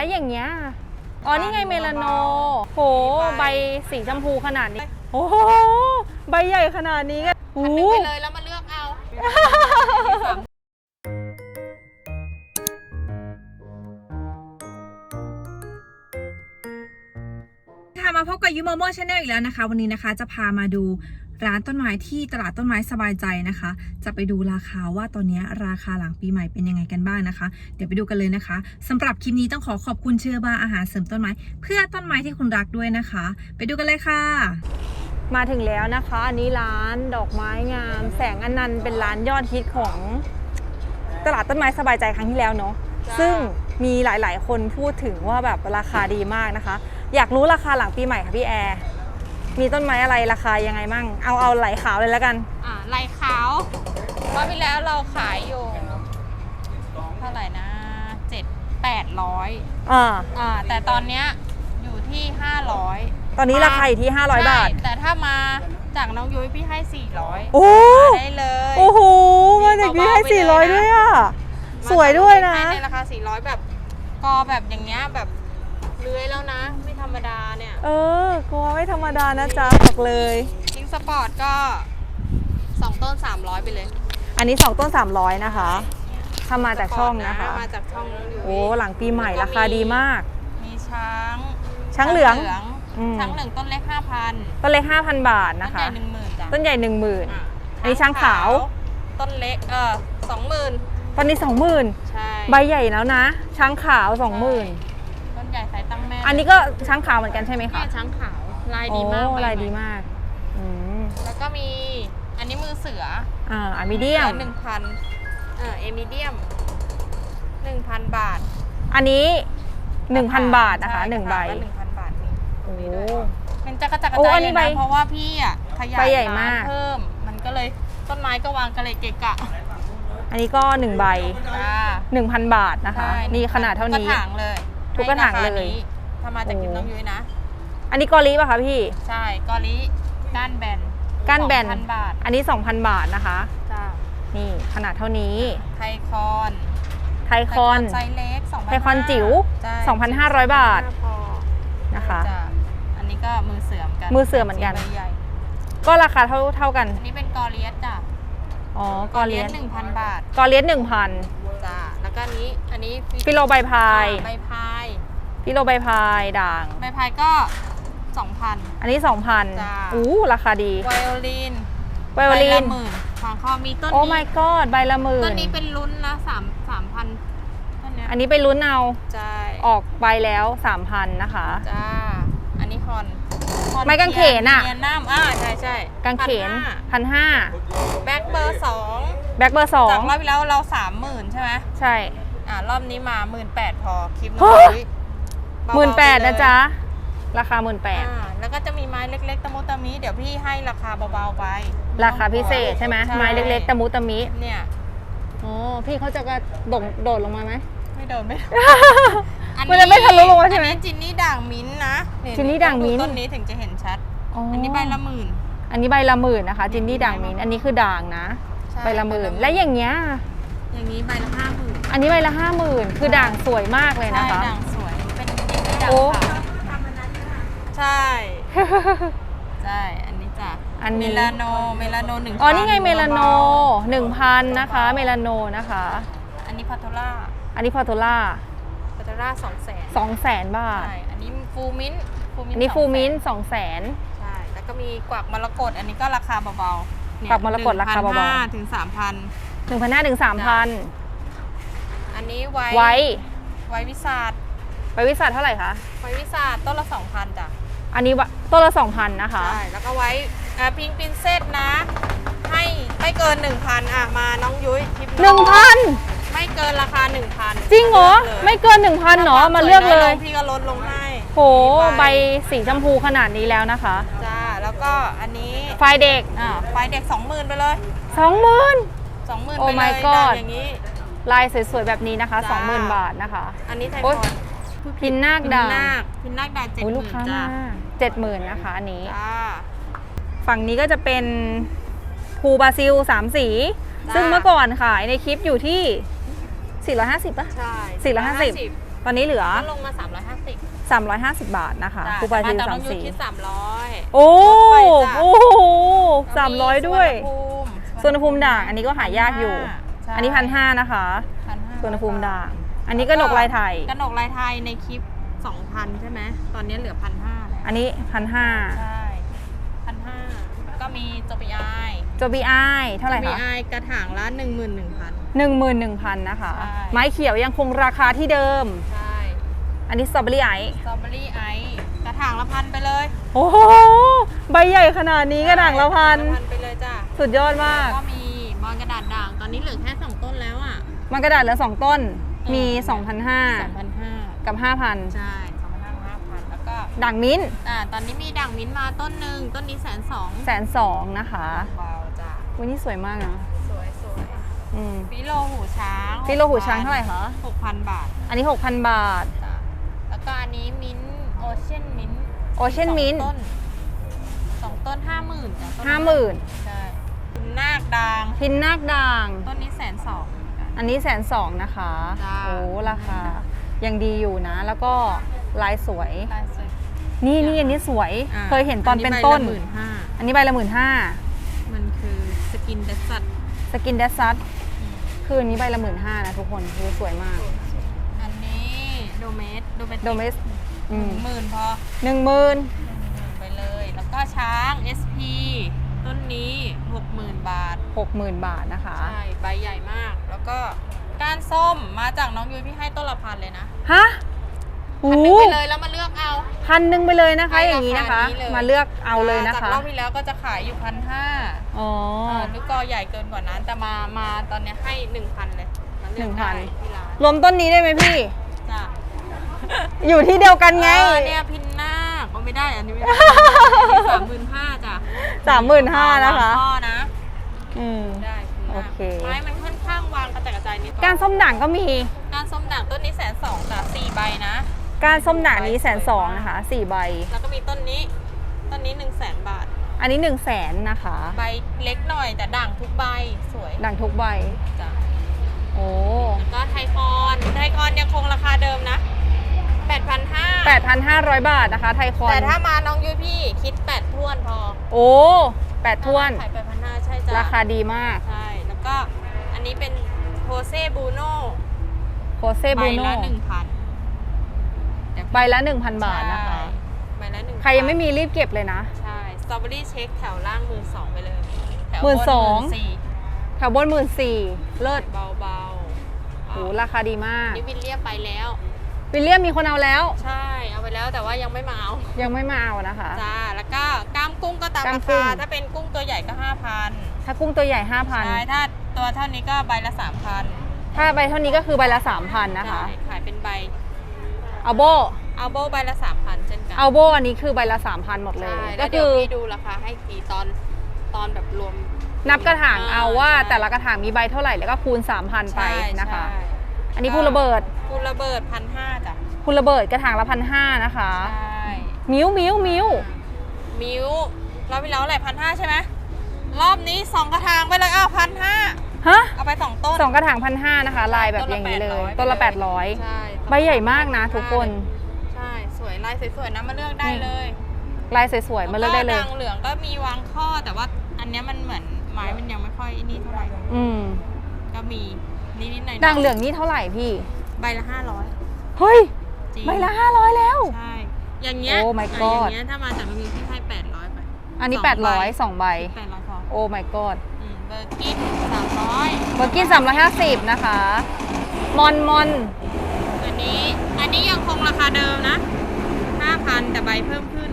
และอย่างเงี้ยอ๋อนี่ไงเมลาโนโหใบสีชมพูขนาดนี้ โอ้โหใบใหญ่ขนาดนี้ไงโอ้อันโหนึงไปเลยแล้วมาเลือกเอาค่ะมาพบกับยูโมโมชาแนลอีกแล้วนะคะ วันนี้นะคะจะพามาดู ร้านต้นไม้ที่ตลาดต้นไม้สบายใจนะคะ จะไปดูราคาว่าตอนนี้ราคาหลังปีใหม่เป็นยังไงกันบ้างนะคะ เดี๋ยวไปดูกันเลยนะคะสำหรับคลิปนี้ต้องขอขอบคุณเชื่อบาร์อาหารเสริมต้นไม้ เพื่อต้นไม้ที่คุณรักด้วยนะคะ ไปดูกันเลยค่ะ มาถึงแล้วนะคะ อันนี้ร้านดอกไม้งาม แสงอนันต์เป็นร้านยอดฮิตของตลาดต้นไม้สบายใจครั้งที่แล้วเนาะจ้าซึ่งมีหลาย ๆ คนพูดถึงว่าแบบราคาดีมากนะคะ อยากรู้ราคาหลังปีใหม่ค่ะพี่แอร์ มีต้นไม้อะไรราคายังไงมั่ง เอาเอาไหลขาวเลยแล้วกัน อ่าลายขาวรอบที่แล้วเราขายอยู่ เท่าไหร่นะเจ็ดแปดร้อยอ่า อ่า แต่ตอนเนี้ยอยู่ที่ห้าร้อยตอนนี้ราคาอยู่ที่ 500 บาท แต่ถ้ามาจากน้องยุ้ยพี่ให้สี่ร้อยโอ้ได้เลย โอ้โห มาจากพี่ให้เบาๆไปเลยนะ400 ด้วยอะ สวยด้วยนะให้ในราคาสี่ร้อยแบบกอแบบอย่างเงี้ยแบบ เลื้อยแล้วนะ ไม่ธรรมดาเนี่ยเออกลัวไม่ธรรมดานะจ๊ะบอกเลยจิงสปอร์ตก็สองต้น 300 ไปเลยอันนี้ 2 ต้น 300 นะคะถ้ามาจากช่องนะคะ มาจากช่องน้องยุ้ยโอ้หลังปีใหม่ราคาดีมาก มีช้าง ช้างเหลืองอืมช้างเหลืองต้นเล็ก 5,000 ต้นเล็ก 5,000 บาทต้นนะใหญ่คะ10,000จ้ะต้นใหญ่ 10,000อะอันนี้ช้างขาว ต้นเล็กเออ20,000 ตอนนี้ 20,000 ใช่ ใบใหญ่แล้วนะ ช้างขาว 20,000 อันนี้ก็ช้างขาวเหมือนกันใช่ไหมแม่คะช้างขาวลายดีมากโอ้ใบลายใหม่ดีมากอืมแล้วก็มีอันนี้มือเสืออ่าอะมีเดียมหนึ่งพันเออเอมิเดียมหนึ่งพันบาท อันนี้1,000บาทนะคะช่1ใบหนึ่งพันบาทนี่โอ้มันจะกระจัดกระโอ้จายอันนี้เลยใบนะเพราะว่าพี่อะขยายใบใหญ่ร้นมากเพิ่ม มันก็เลยต้นไม้ก็วางกันเลยเกะกะ อันนี้ก็1ใบจ้า1,000บาทนะคะใช่นี่ขนาดเท่านี้ทุกกระถางเลยทุกกระถางเลยให้รคนี้ ถ้ามาจากคลิปน้องยุ้ยนะ อันนี้กอลิป่ะคะพี่ ใช่กอลิก้านแบนก้านแบนพันบาทอันนี้ 2,000 บาทนะคะ จ้านี่ขนาดเท่านี้ ไทคอนไทคอน ไซส์เล็ก2 5 0 0ไทคอนจิ๋ว ใช่2,500 บาทพอนะคะ จ้ะอันนี้ก็มือเสื่อมกันมือเสื่อมเหมือนกันใบใหญ่ก็ราคาเท่าเท่ากัน อันนี้เป็นกอเลียสจ้ะอ๋อกอเลียนหนึ่งพันบาทกอเลียนหนึ่งพันจ้ะแล้วก็อันนี้อันนี้ฟิโลใบพาย ใบพาย ฟิโลใบพายด่าง ใบพายก็สองพันอันนี้2,000จ้าอู้ราคาดีไวโอลินไวโอลิน ใบะหมื่นทางคอมีต้นโอ้ นี้ my god ใบละหมื่ต้นนนี้เป็นลุ้นนะสามสามพันต้นเนี้ยอันนี้ไปลุ้นเอาใช่ออกใบแล้ว 3,000 นะคะ จ้า อันนี้ฮอนฮอนไม้กางเขนอะ เทียน้ำอ่าใช่ใช่กางเขน1,500พันห้าแบ็คเบอร์สองแบ็คเบอร์สอจางกรอบที่แล้วเราสามหมื่นใช่ไหมใช่ อ่ารอบนี้มาหมื่นแปดพอคลิปฮะนี้เบาๆ หมื่นแปดไปเลยนะจ๊ะ ราคาหมื่นแปดอ่าแล้วก็จะมีไม้เล็กๆตะมุตะมิเดี๋ยวพี่ให้ราคาเบาๆไป ราคาพิเศษใช่ไหมไม้เล็กๆตะมุตะมิเนี่ยอ๋อพี่เขาจะกระโดดโดดลงมาไหมไม่โดนไม่โดนมันจะไม่ทะลุลงมาใช่ไหมอันนี้จินนี่ด่างมิ้นท์นะเยจินนี่ด่างมิ้นท์ต้นนี้ถึงจะเห็นชัดอันนี้ใบละหมื่นอันนี้ใบละหมื่นนะคะ จินนี่ด่างมินอันนี้คือด่างนะใช่ใบละหมื่นและอย่างเงี้ยอย่างนี้ใบละห้าหมื่นอันนี้ใบละห้าหมื่นคือด่างสวยมากเลยนะคะใช่ด่างสวยเป็น จินนี่ด่างโอ้ขาวใช่ ใช่ อันนี้จ้ะอันนี้ เมลาโน เมลาโนหนึ่งอ๋อ นี่ไงเมลาโนหนึ่งพันนะคะ เมลาโนนะคะ อันนี้พัทโล่าอันนี้พอโทล่าพัทโล่าสองแสนสองแสนบาทใช่อันนี้ฟูมินฟูมินอันนี้ฟูมินสองแสนใช่ แล้วก็มีกวักมรกต อันนี้ก็ราคาเบาๆเนี่ยกวักมรกตราคาเบาๆ 1,500ถึงสามพันหนึ่งพันห้าถึงสามพันอันนี้ไว้ไว้ ไว้วิสาด ไปวิสัทเท่าไหร่คะ ไว้วิสาดต้นละสองพันจ้ะอันนี้วะต้นละสองพันนะคะ ใช่แล้วก็ไว้อ่าพิงปินเซตนะ ให้ไม่เกิน1,000อะมาน้องยุ้ยทิปหนึ่งพันไม่เกินราคา1,000จริงเหรอ ไม่เกินหนึ่งพันเหรอมาเลือกเลยพี่ก็ลดลงให้โหใบสีชมพูขนาดนี้แล้วนะคะ จ้าแล้วก็อันนี้ไฟเด็กอ่าไฟเด็ก20,000ไปเลยสองหมื่น20,000โอ้ไปเล my ย god ด่างอย่างนี้ ลายสวยๆแบบนี้นะคะจ้า สองหมื่นบาทนะคะ อันนี้ไทยโอ๊คยอน พินนาคพินด่าง นาคพินนาคด่างเจ็ดโอ้ยหลูกมื่นค้าจ้ามาเจ็ดหมื่นนะคะอันนี้ จ้า ฝั่งนี้ก็จะเป็นภูบาซิลสามสี จ้า ซึ่งเมื่อก่อนขายในคลิปอยู่ที่ 450ป่ะ ใช่450ตอนนี้เหลือ ก็ลงมา350 350 บาทนะคะจ้ะคูปาแต่ทีว่าสาน้อมงยูสีคิด300โอ้ลดไปจ้ะ โอ้โหสามร้อยด้วยสุวรรณภูมิสุวรรณภูมิด่าง อันนี้ก็หายากอยู่ใช่อันนี้พันห้านะคะ1,500สุวรรณภูมิด่าง อันนี้ก็นกลายไทย กระหนกลายไทยในคลิป 2,000 ใช่ไหมตอนนี้เหลือ1,500แล้วอันนี้พันห้าใช่1,500แล้วก็มีโจบีไอโจบีไอเท่าไหร่โจบีคะไอกระถางละ 11,000 หนึ่งหมื่นหนึ่งพันนะคะ ใช่ ไม้เขียวยังคงราคาที่เดิม ใช่อันนี้สตรอเบอรี่ไอสตรอเบอรี่ไอกระถางละพันไปเลยโอ้โหใบใหญ่ขนาดนี้กระด่างละพัน กระถางละพันไปเลยจ้ะสุดยอดมาก ก็มีบอลกระดาษด่างตอนนี้เหลือแค่สองต้นแล้วอะมันกระดาษเหลือ2ต้นมีสองพัน ห้า2,500กับ 5,000 ใช่สองพันห้าห้าพันแล้วก็ด่างมิ้นท์อ่าตอนนี้มีด่างมิ้นท์มาต้นหนึ่งต้นนี้แสนสองแสนสองนะคะเบาจ้ะวันนี้สวยมากนะสวยสวยอืม ฟิโลหูช้างฟิโลหูช้างเท่าไหร่คะ หกพันบาทอันนี้ 6,000 บาท จ้ะแล้วก็อันนี้มิ้นโอเชียนมิ้น Ocean Mint ต้นสองต้นห้าหมื่นจ้ะต้นห้าหมื่นใช่คุณนาคด่างพินนาคด่าง ต้นนี้แสนสอง อันนี้แสนสองนะคะจ้า โอ้ราคายังดีอยู่นะ แล้วก็ลายสวย ลายสวย นี่นี่อันนี้สวยอ่าเคยเห็นตอนเป็นต้นหมื่นห้าอันนี้ใบละหมื่นห้ามันคือสกินเดสัตสกินเดซัตคืออันนี้ใบละหมื่นห้านะทุกคนคือสวยมาก อันนี้โดเมสโดเมสโดเมสหนึ่งหมื่นพอหนึ่งหมื่นไปเลย แล้วก็ช้าง SP ต้นนี้หกหมื่นบาท หกหมื่นบาทนะคะ ใช่ ใบใหญ่มาก แล้วก็ก้านส้มมาจากน้องยุ้ยพี่ให้ต้นละพันเลยนะฮะพัโอ้นหนึ่งไปเลยแล้วมาเลือกเอา พันหนึ่งไปเลยนะคะ ให้อย่างนี้นะคะราคานี้เลย มาเลือกเอาเลยนะจากคะรอบที่แล้วก็จะขายอยู่พันห้าอ๋อ หรือกอใหญ่เกินกว่านั้นแต่มามาตอนเนี้ยให้หนึ่งพันเลยมาเลือก1,000ได้ที่ร้านรวมต้นนี้ได้ไหมพี่ จ้ะอยู่ที่เดียวกันไง เออเนี่ยพินหน้าก็ไม่ได้อันนี้ไม่ได้สามหมื่นห้าจ้ะสามหมื่นห้านะคะวางพ่อนะ อืม ได้พินหน้าโอเค ไม้มัน กระจายนิดการส้มด่างก็มี การส้มด่างต้นนี้แสนสองจ้ะสี่ใบนะการส้มด่างนี้แสนสองนะคะสี่ใบ แล้วก็มีต้นนี้ ต้นนี้หนึ่งแสนบาท อันนี้หนึ่งแสนนะคะ ใบเล็กหน่อยแต่ด่างทุกใบสวยด่างทุกใบ จ้ะโอ้แล้วก็ไทคอนไทคอนยังคงราคาเดิมนะแปดพันห้าแปดพันห้าร้อยบาทนะคะ ไทยคอนแต่ถ้ามาน้องยุ้ยพี่คิดแปดท้วนพอโอ้แปดท้วน ขายแปดพันห้าใช่จ้ะราคาดีมาก ใช่ แล้วก็อันนี้เป็น โฮเซบูโน่โคเซบูโนใบละหนึ่งพันใบละหนึ่งพันบาทนะคะ ใบละหนึ่งใครยังไม่มีรีบเก็บเลยนะ ใช่สตรอเบอรี่เช็คแถวล่างหมื่นสองไปเลยแถวหมื่นสองสี่แถวบนหมื่นสี่เลิศเบาๆโอ้ราคาดีมาก นี่วิลเลียมไปแล้ว วิลเลียมมีคนเอาแล้ว ใช่เอาไปแล้วแต่ว่ายังไม่มาเอายังไม่มาเอานะคะ จ้าแล้วก็กล้ามกุ้งก็ตามกล้ามรากุ้งคาถ้าเป็นกุ้งตัวใหญ่ก็ห้าพันถ้ากุ้งตัวใหญ่ ใช่5,000ถ้า ตัวเท่านี้ก็ใบละสามพันถ้าใบเท่านี้ก็คือใบละ3,000นะคะ ขายเป็นใบเอาโบเอาโบใบละสามพันเช่นกันเอาโบอันนี้คือใบละ3,000หมดเลยใช่ก็แล้วเดี๋คืยวอพี่ดูราคาให้ทีตอนตอนแบบรวม นับกระถางเอาว่าใช่แต่ละกระถางมีใบเท่าไหร่แล้วก็คูณ3,000ไปใช่นะคะใช่อันนี้พูระเบิดคูณระเบิดพันห้าจ้ะพูระเบิดกระถางละพันห้านะคะใช่มิ้วมิ้วมิ้วมิวรอบที่แล้วอะไรพันห้าใช่ไหมรอบนี้สองกระถางไปเลยอ้าวพันห้า ฮะเอาไปสองต้น สองกระถางพันห้านะคะ ลายแบบอย่างนี้เลย ต้นละไป800ใช่ใบใหญ่มากนะทุกคน ใช่ สวยลายสวยๆนะมาเลือกได้เลยลายสวยๆมาเลือกได้เลยแวด่างเหลืองก็มีวางข้อแต่ว่าอันเนี้ยมันเหมือนไม้มันยังไม่ค่อยนี่เท่าไหร่ อืม ก็มีนิดๆหน่อยๆด่างเหลืองนี่เท่าไหร่พี่ ใบละห้าร้อยเฮ้ยจริงใบละ500แล้ว ใช่ อย่างเงี้ย โอ้ my ะ god อย่างเงี้ยถ้ามาจากรีวิวที่ให้แปดร้อยไป อันนี้สองใบ800 2ใบแปดร้อยพอโอ้ my god อืม เบอร์กินสามร้อยเบอร์กิน350 นะคะ มอนมอนอันนี้ อันนี้ยังคงราคาเดิมนะห้าพันแต่ใบเพิ่มขึ้น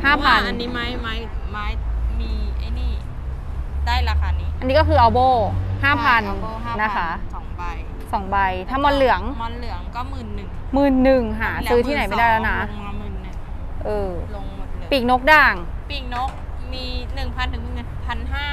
เพราะว่าอัน5,000 นี้ไม้ไม้ไม้มีไอ้นี่ ได้ราคานี้อันนี้ก็คือเอาโบใช่เอาโบ5,000 นะคะสองใบ2ใบ ถ้ามอนเหลืองมอนเหลืองก็หมื่นหนึ่งหมื่นหนึ่งหาซื้อที่ไหนไม่ได้แล้วนะ ลงมาหมื่นหนึ่งเออ ลงหมดเลยปีกนกด่าง ปีกนก มีหนึ่งพันถึงพันห้า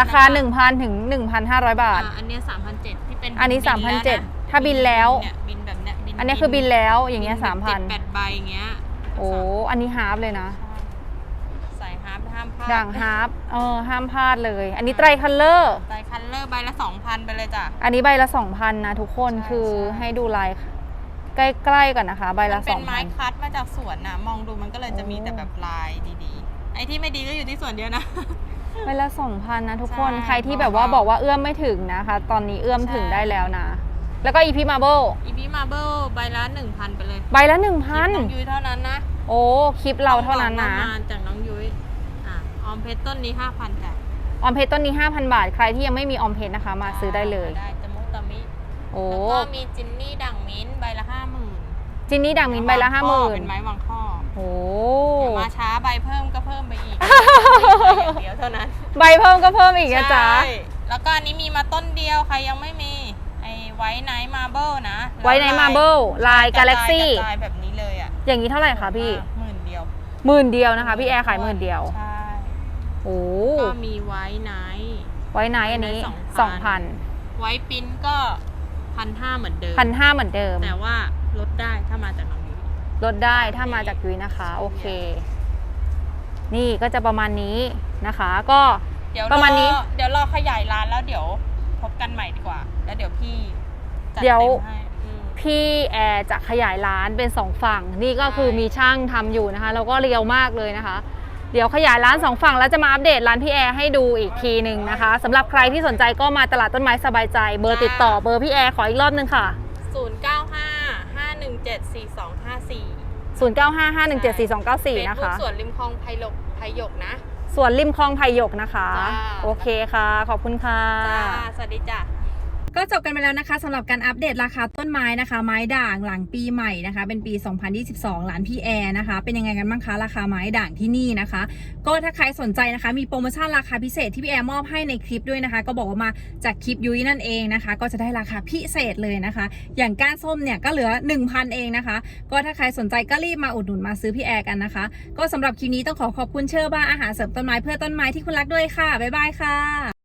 ราคา 1,000 ถึง 1,500 บาท อันเนี้สามพันเจ็ดที่เป็นอันนี้ บิแล้วะ3,700ถ้าบินแล้วเนี่ยบินแบบเนี้ยบิอันนี้คือบินแล้วอย่างเงี้ยบิแบบเจ็ดแป3,000ดใบอย่างเงี้ยโอ้อันนี้ฮาร์ฟเลยนะ ใส่ฮาร์ปห้ามพลาดด่างฮาร์ฟเออห้ามพลาดเลย อันนี้ไตรคัลเลอร์ ใส่คันเลอร์ใบละสองพันไปเลยจ้ะ อันนี้ใบละ 2,000 นะทุกคนใช่คือใช่ ให้ดูลายใกล้ๆก่อนนะคะ ใบมัละนสเป็อนงไม้พันคัดมาจากสวนนะมองดูมันก็เลยจะมีโอ้แต่แบบลายดีๆ ไอ้ที่ไม่ดีก็อยู่ที่สวนเดียวนะใบละสองพันนะทุกคนใช่ใครที่แบบว่าเบาๆบอกว่าเอื้อมไม่ถึงนะคะ ตอนนี้เอื้อมถึงใช่ ได้แล้วนะ แล้วก็อีพีมาเบิลอีพีมาเบิลใบละหนึ่งพันไปเลยใบละหนึ่งพันคลิปน้องยุ้ยเท่านั้นนะโอ้คลิปเราเท่านั้นนะ ต้องบอกว่มาจากน้องยุ้ยอะออมเพชรต้นนี้ห้าพันจ้ะออมเพชรต้นนี้ 5,000 บาท ใครที่ยังไม่มีออมเพชรนะคะ มาซื้อได้เลย ได้ตะมุตะมิโอ้แล้วก็มีจินนี่ด่างมิ้นท์ใบละห้าหมื่น จินนี่ด่างมินใบละห้าหมื่นเป็นไม้วางข้อโอ้เดี๋ยวมาช้าใบเพิ่มก็เพิ่มไปอีกอย่างเดียวเท่านั้นใบเพิ่มก็เพิ่มอีกนะจ๊ะใช่แล้วก็อันนี้มีมาต้นเดียวใครยังไม่มีไอ้ไว้ไนท์มาเบิลนะไว้ในมาเบิลลายกาแล็กซี่กระจายแบบนี้เลยอะอย่างนี้เท่าไหร่คะพี่หมื่นเดียวหมื่นเดียวนะคะ พี่แอร์ขายหมื่นเดียวใช่โอ้ก็มีไว้ไนท์ไว้ไหนอันนี้ไว้สอง2,000พันไว้ปิ้นก็พันห้าเหมือนเดิมพันห้าเหมือนเดิมแต่ว่า ลดได้ถ้ามาจากน้องยุ้ยลดได้ถ้ามาจากยุ้ยนะคะ โอเค นี่ก็จะประมาณนี้นะคะ ก็เดี๋ยวประมาณนี้อเดี๋ยวรอขยายร้านแล้วเดี๋ยวพบกันใหม่ดีกว่า แล้วเดี๋ยวพี่จัดเดี๋ยวเต็มให้อืมพี่แอร์จะขยายร้านเป็นสองฝั่ง นี่ก็คือใช่มีช่างทำอยู่นะคะ แล้วก็เรียวมากเลยนะคะ เดี๋ยวขยายร้านสองฝั่งแล้วจะมาอัปเดตร้านพี่แอร์ให้ดูอีกทีหนึ่งนะคะสำหรับใครที่สนใจก็มาตลาดต้นไม้สบายใจ เบอร์ติดต่อเบอร์พี่แอร์ขออีกรอบนึงค่ะศูน ย์เก้าห้าห้าหนึ่งเจ็ดสี่สองห้าสี่0955174294 นะคะสวนริมคลองไพหลกไพหยกนะ ส่วนริมคลองไผ่หยกนะคะ จ้า โอเคค่ะ ขอบคุณค่ะ จ้าสวัสดีจ้า ก็จบกันไปแล้วนะคะสำหรับการอัปเดตราคาต้นไม้นะคะ ไม้ด่างหลังปีใหม่นะคะ เป็นปี 2022 หลานพี่แอร์นะคะ เป็นยังไงกันบ้างคะราคาไม้ด่างที่นี่นะคะ ก็ถ้าใครสนใจนะคะ มีโปรโมชั่นราคาพิเศษที่พี่แอร์มอบให้ในคลิปด้วยนะคะ ก็บอกว่ามาจากคลิปยุ้ยนั่นเองนะคะ ก็จะได้ราคาพิเศษเลยนะคะ อย่างก้านส้มเนี่ยก็เหลือ 1,000 เองนะคะ ก็ถ้าใครสนใจก็รีบมาอุดหนุนมาซื้อพี่แอร์กันนะคะ ก็สำหรับคลิปนี้ต้องขอขอบคุณเชอร์บ้าอาหารเสริมต้นไม้เพื่อต้นไม้ที่คุณรักด้วยค่ะบ๊ายบายค่ะ